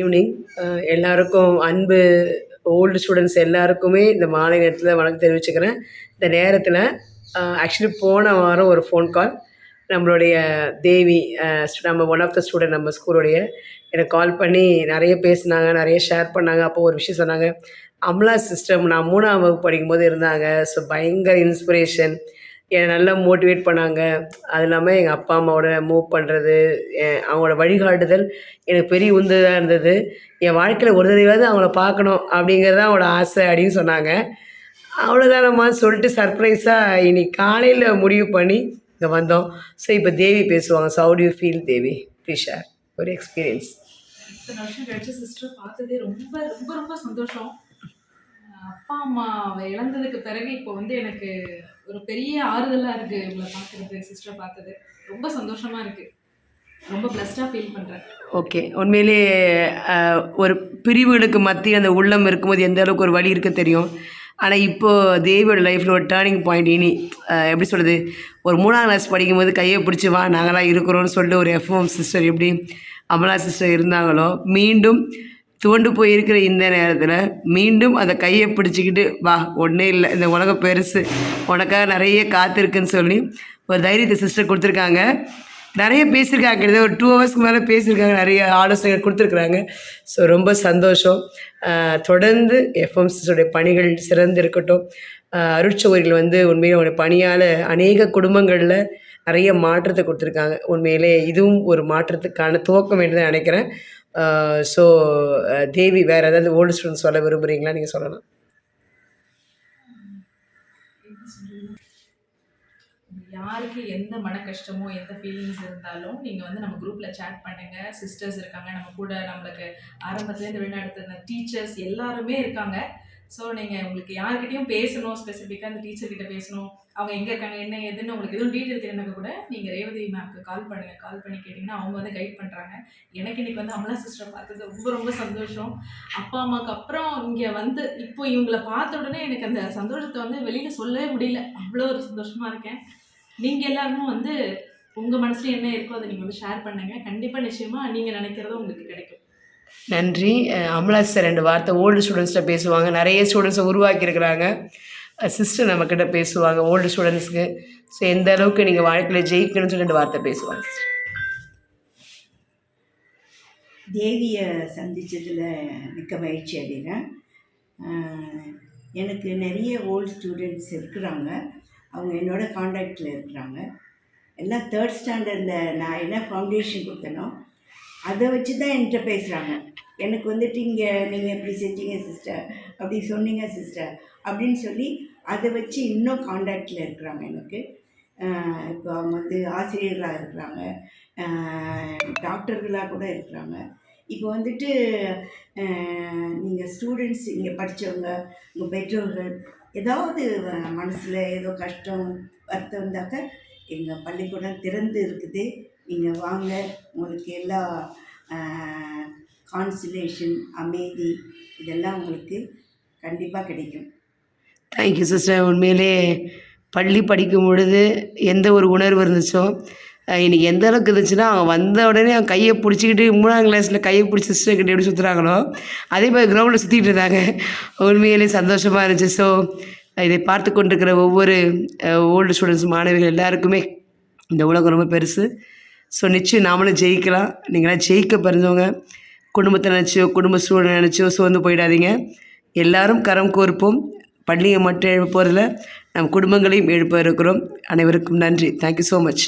Evening எல்லாருக்கும் அன்பு old students எல்லாருக்குமே இந்த மாலை நேரத்தில் வணக்கம் தெரிவிச்சுக்கிறேன். இந்த நேரத்தில் ஆக்சுவலி போன வாரம் ஒரு ஃபோன் கால் நம்மளுடைய தேவி நம்ம ஒன் ஆஃப் த ஸ்டூடெண்ட் நம்ம ஸ்கூலுடைய எனக்கு கால் பண்ணி நிறைய பேசினாங்க நிறைய ஷேர் பண்ணாங்க. அப்போ ஒரு விஷயம் சொன்னாங்க. அம்லா சிஸ்டம் நான் மூணாம் வகுப்பு படிக்கும்போது இருந்தாங்க. ஸோ பயங்கர இன்ஸ்பிரேஷன் என்னை நல்லா மோட்டிவேட் பண்ணாங்க. அது இல்லாமல் எங்கள் அப்பா அம்மாவோட மூவ் பண்ணுறது அவங்களோட வழிகாட்டுதல் எனக்கு பெரிய உந்துதலாக இருந்தது. என் வாழ்க்கையில் ஒரு தடவையாவது அவங்கள பார்க்கணும் அப்படிங்கிறது தான் அவங்களோட ஆசை அப்படின்னு சொன்னாங்க. அவ்வளோதானம்மா சொல்லிட்டு சர்ப்ரைஸாக இன்னைக்கு காலையில் முடிவு பண்ணி இங்கே வந்தோம். ஸோ இப்போ தேவி பேசுவாங்க. So how you feel Devi? Please share ஒரு எக்ஸ்பீரியன்ஸ் இத்தனை வருஷம் கழிச்சு சிஸ்டர் பார்த்ததே ரொம்ப ரொம்ப ரொம்ப சந்தோஷம். அப்பா அம்மாவை இழந்ததுக்கு பிறகு இப்போ வந்து எனக்கு ஒரு பெரிய ஆறுதலாக இருக்குது உங்களை பார்க்குறது சிஸ்டரை பார்த்தது ரொம்ப சந்தோஷமாக இருக்குது ரொம்ப பிளஸ்டாக ஃபீல் பண்ணுறேன் ஓகே உண்மையிலே ஒரு பிரிவுகளுக்கு மத்திய அந்த உள்ளம் இருக்கும்போது எந்த அளவுக்கு ஒரு வழி இருக்க தெரியும். ஆனால் இப்போது தேவியோட லைஃப்பில் ஒரு டேர்னிங் பாயிண்ட் இனி எப்படி சொல்கிறது ஒரு மூணாம் கிளாஸ் படிக்கும்போது கையை பிடிச்சி வா நாங்களாம் இருக்கிறோம்னு சொல்லிட்டு ஒரு எஃப்எம் சிஸ்டர் எப்படி அமலா சிஸ்டர் இருந்தாங்களோ மீண்டும் துவண்டு போயிருக்கிற இந்த நேரத்தில் மீண்டும் அந்த கையை பிடிச்சிக்கிட்டு வா ஒன்றே இல்லை. இந்த உலகம் பெருசு. உனக்காக நிறைய காத்திருக்குன்னு சொல்லி ஒரு தைரியத்தை சிஸ்டர் கொடுத்துருக்காங்க. நிறைய பேசியிருக்காங்க. கிட்டத்தட்ட ஒரு டூ ஹவர்ஸ்க்கு மேலே பேசியிருக்காங்க. நிறைய ஆலோசனைகள் கொடுத்துருக்குறாங்க. ஸோ ரொம்ப சந்தோஷம். தொடர்ந்து எஃப்எம்சிஸுடைய பணிகள் சிறந்து இருக்கட்டும். அருட்சோரிகள் வந்து உண்மையிலே அவங்களுடைய பணியால் அநேக குடும்பங்களில் நிறைய மாற்றத்தை கொடுத்துருக்காங்க. உண்மையிலே இதுவும் ஒரு மாற்றத்துக்கான துவக்கம் என்று நினைக்கிறேன். ஸோ தேவி வேறு ஏதாவது ஓல்டு ஸ்டூடெண்ட்ஸ் சொல்ல விரும்புகிறீங்களா நீங்கள் சொல்லலாம் யாருக்கு எந்த மன கஷ்டமோ எந்த ஃபீலிங்ஸ் இருந்தாலும் நீங்கள் வந்து நம்ம குரூப்பில் சேட் பண்ணுங்கள் சிஸ்டர்ஸ் இருக்காங்க நம்ம கூட நம்மளுக்கு ஆரம்பத்துலேருந்து வெளிநடத்தின டீச்சர்ஸ் எல்லாருமே இருக்காங்க. ஸோ நீங்கள் உங்களுக்கு யார்கிட்டயும் பேசணும் ஸ்பெசிஃபிக்காக அந்த டீச்சர் கிட்ட பேசணும். அவங்க எங்கே இருக்காங்க என்ன ஏதுன்னு உங்களுக்கு எதுவும் டீட்டெயில் தெரியணுங்க கூட நீங்கள் ரேவதி மேம்க்கு கால் பண்ணுங்கள் கால் பண்ணி கேட்டிங்கன்னா அவங்க வந்து கைட் பண்ணுறாங்க எனக்கு இன்னைக்கு வந்து அமலா சிஸ்டரை பார்த்தது ரொம்ப ரொம்ப சந்தோஷம். அப்பா அம்மாவுக்கு அப்புறம் இங்கே வந்து இப்போ இவங்களை பார்த்த உடனே எனக்கு அந்த சந்தோஷத்தை வந்து வெளியில் சொல்லவே முடியல. அவ்வளோ ஒரு சந்தோஷமாக இருக்கேன். நீங்கள் எல்லாருமே வந்து உங்கள் மனசுல என்ன இருக்கோ அதை நீங்கள் வந்து ஷேர் பண்ணுங்கள் கண்டிப்பாக நிச்சயமாக நீங்கள் நினைக்கிறதும் உங்களுக்கு கிடைக்கும். நன்றி. அமலா சார் ரெண்டு வார்த்தை ஓல்டு ஸ்டூடெண்ட்ஸ்கிட்ட பேசுவாங்க. நிறைய ஸ்டூடெண்ட்ஸை உருவாக்கியிருக்கிறாங்க. சிஸ்டர் நம்மக்கிட்ட பேசுவாங்க ஓல்டு ஸ்டூடெண்ட்ஸ்க்கு ஸோ எந்த அளவுக்கு நீங்கள் வாழ்க்கையில் ஜெயிக்கணும்னு சொல்லி ரெண்டு வார்த்தை பேசுவாங்க. தேவியை சந்தித்ததில் மிக்க மகிழ்ச்சி அடைகிறேன். எனக்கு நிறைய ஓல்டு ஸ்டூடெண்ட்ஸ் இருக்கிறாங்க. அவங்க என்னோட காண்டாக்டில் இருக்கிறாங்க. எல்லாம் தேர்ட் ஸ்டாண்டர்டில் நான் என்ன ஃபவுண்டேஷன் கொடுத்தனோ அதை வச்சு தான் என்கிட்ட பேசுகிறாங்க எனக்கு வந்துட்டு இங்கே நீங்கள் எப்படி செஞ்சீங்க சிஸ்டர் அப்படி சொன்னீங்க சிஸ்டர் அப்படின்னு சொல்லி அதை வச்சு இன்னும் காண்டாக்டில் இருக்கிறாங்க எனக்கு. இப்போ அவங்க வந்து ஆசிரியர்களாக இருக்கிறாங்க. டாக்டர்களாக கூட இருக்கிறாங்க. இப்போ வந்துட்டு நீங்கள் ஸ்டூடெண்ட்ஸ் இங்கே படித்தவங்க உங்கள் பெற்றோர்கள் ஏதாவது மனசில் ஏதோ கஷ்டம் வருத்தம் இருந்தாக்க எங்கள் பள்ளிக்கூடம் திறந்து இருக்குது. நீங்கள் வாங்க உங்களுக்கு எல்லா கான்சிலேஷன் அமைதி இதெல்லாம் உங்களுக்கு கண்டிப்பாக கிடைக்கும். தேங்க்யூ சிஸ்டர் உண்மையிலே பள்ளி படிக்கும் பொழுது எந்த ஒரு உணர்வு இருந்துச்சோ இன்றைக்கி எந்த அளவுக்கு இருந்துச்சுன்னா அவங்க வந்த உடனே அவங்க கையை பிடிச்சிக்கிட்டு மூணாம் கிளாஸில் கையை பிடிச்சி சிஸ்டர் கிட்ட எப்படி சுற்றுறாங்களோ அதே மாதிரி கிரவுண்டில் சுற்றிட்டு இருந்தாங்க. உண்மையிலே சந்தோஷமாக இருந்துச்சு. ஸோ இதை பார்த்து கொண்டிருக்கிற ஒவ்வொரு ஓல்டு ஸ்டூடெண்ட்ஸ் மாணவிகள் எல்லாருக்குமே இந்த உலகம் ரொம்ப பெருசு. ஸோ நிச்சயம் நாமளும் ஜெயிக்கலாம். நீங்களாம் ஜெயிக்க பிறந்தவங்க. குடும்பத்தை நினச்சோ குடும்ப சூழலை நினச்சோ சோர்ந்து போயிடாதீங்க. எல்லாரும் கரம் கோர்ப்போம். பள்ளியை மட்டும் எழுப்ப போகிறதில்ல நம் குடும்பங்களையும் எழுப்ப இருக்கிறோம். அனைவருக்கும் நன்றி. Thank you so much